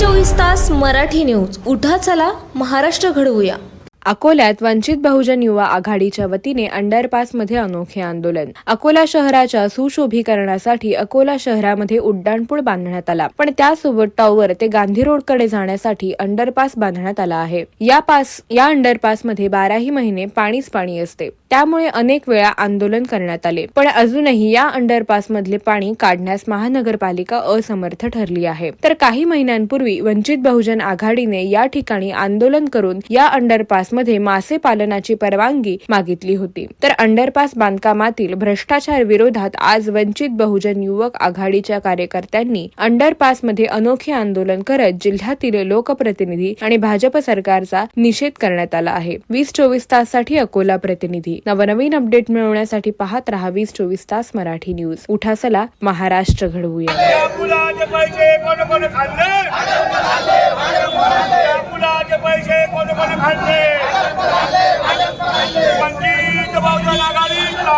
चोवीस तास मराठी न्यूज. उठा चला महाराष्ट्र घडवूया. अकोल्यात वंचित बहुजन युवा आघाडीच्या वतीने अंडरपासमध्ये अनोखे आंदोलन. अकोला शहराच्या सुशोभीकरणासाठी अकोला शहरामध्ये उड्डाणपूल बांधण्यात आला. पण त्यासोबत टॉवर ते गांधी रोडकडे जाण्यासाठी अंडरपास बांधण्यात आला आहे. या पास या अंडरपासमध्ये बाराही महिने पाणीच पाणी असते. त्यामुळे अनेक वेळा आंदोलन करण्यात आले. पण अजूनही या अंडरपास मधले पाणी काढण्यास महानगरपालिका असमर्थ ठरली आहे. तर काही महिन्यांपूर्वी वंचित बहुजन आघाडीने या ठिकाणी आंदोलन करून या अंडरपासमध्ये मासे पालनाची परवानगी मागितली होती. तर अंडरपास बांधकामातील भ्रष्टाचार विरोधात आज वंचित बहुजन युवक आघाडीच्या कार्यकर्त्यांनी अंडरपासमध्ये अनोखे आंदोलन करत जिल्ह्यातील लोकप्रतिनिधी आणि भाजप सरकारचा निषेध करण्यात आला आहे. वीस चोवीस ताससाठी अकोला प्रतिनिधी नवनवीन अपडेट मिळवण्यासाठी पाहत रहा वीस चोवीस तास मराठी न्यूज. उठा चला महाराष्ट्र घडवूया या मुलाचे पैसे कोण कोण खाल्ले या मुलाचे पैसे कोण कोण खाल्ले वंचित बहुजन आघाडीचा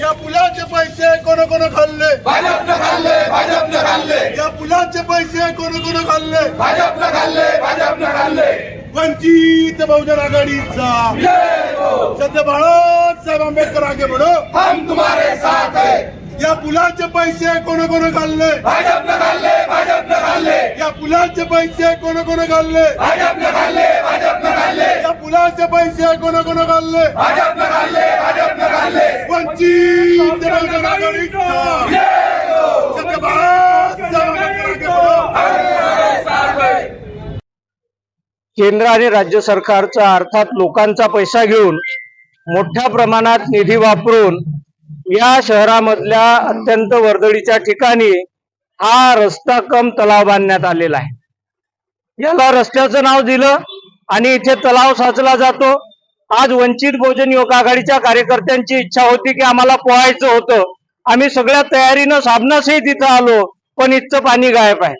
या मुलाचे पैसे कोण कोण खाल्ले भाजपनं खाल्ले भाजपनं खाल्ले या मुलाचे पैसे कोण कोण खाल्ले भाजपनं खाल्ले भाजपनं खाल्ले वंचित बहुजन आघाडीचा. सध्या बाळासाहेब आंबेडकर आगे बढो. हम तुम्हारे साथ है. या मुलाचे पैसे कोण कोण खाल्ले भाजपनं खाल्ले भाजपनं खाल्ले या मुलाचे पैसे कोण कोण खाल्ले भाजपनं खाल्ले भाजपनं खाल्ले या मुलाचे पैसे कोण कोण खाल्ले भाजपनं खाल्ले भाजपनं खाल्ले वंचित बहुजन आघाडीचा सध्या बाळासाहेब आंबेडकर आगे बढो केंद्र आणि राज्य सरकारचा अर्थात लोकांचा पैसा घेऊन मोठ्या प्रमाणात निधी वापरून या शहरामधल्या अत्यंत वर्दळीच्या ठिकाणी हा रस्ता कम तलाव बांधण्यात आलेला आहे. याला रस्त्याचं नाव दिलं आणि इथे तलाव साचला जातो. आज वंचित बहुजन युवक आघाडीच्या कार्यकर्त्यांची इच्छा होती की आम्हाला पोहायचं होतं. आम्ही सगळ्या तयारीनं साबणासही तिथं आलो पण इथचं पाणी गायब आहे.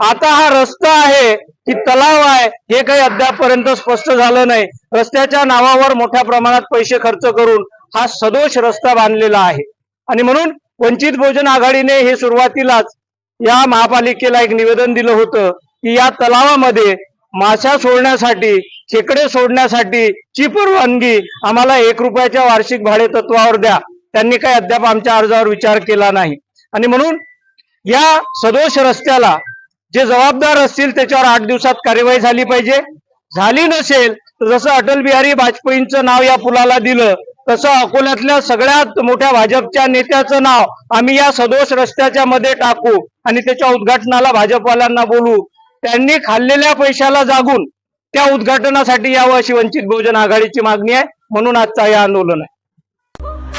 आता हा रस्ता आहे की तलाव आहे हे काही अद्यापपर्यंत स्पष्ट झालं नाही. रस्त्याच्या नावावर मोठ्या प्रमाणात पैसे खर्च करून हा सदोष रस्ता बांधलेला आहे. आणि म्हणून वंचित बहुजन आघाडीने हे सुरुवातीलाच या महापालिकेला एक निवेदन दिलं होतं की या तलावामध्ये माशा सोडण्यासाठी खेकडे सोडण्यासाठी ची परवानगी आम्हाला एक रुपयाच्या वार्षिक भाडे तत्वावर द्या. त्यांनी काही अद्याप आमच्या अर्जावर विचार केला नाही. आणि म्हणून या सदोष रस्त्याला जे जबाबदार असतील त्याच्यावर आठ दिवसात कार्यवाही झाली पाहिजे. झाली नसेल तर जसं अटल बिहारी वाजपेयींचं नाव या पुलाला दिलं तसं अकोल्यातल्या सगळ्यात मोठ्या भाजपच्या नेत्याचं नाव आम्ही या सदोष रस्त्याच्या मध्ये टाकू आणि त्याच्या उद्घाटनाला भाजपवाल्यांना बोलू. त्यांनी खाल्लेल्या पैशाला जागून त्या उद्घाटनासाठी यावं अशी वंचित बहुजन आघाडीची मागणी आहे. म्हणून आजचा हे आंदोलन आहे.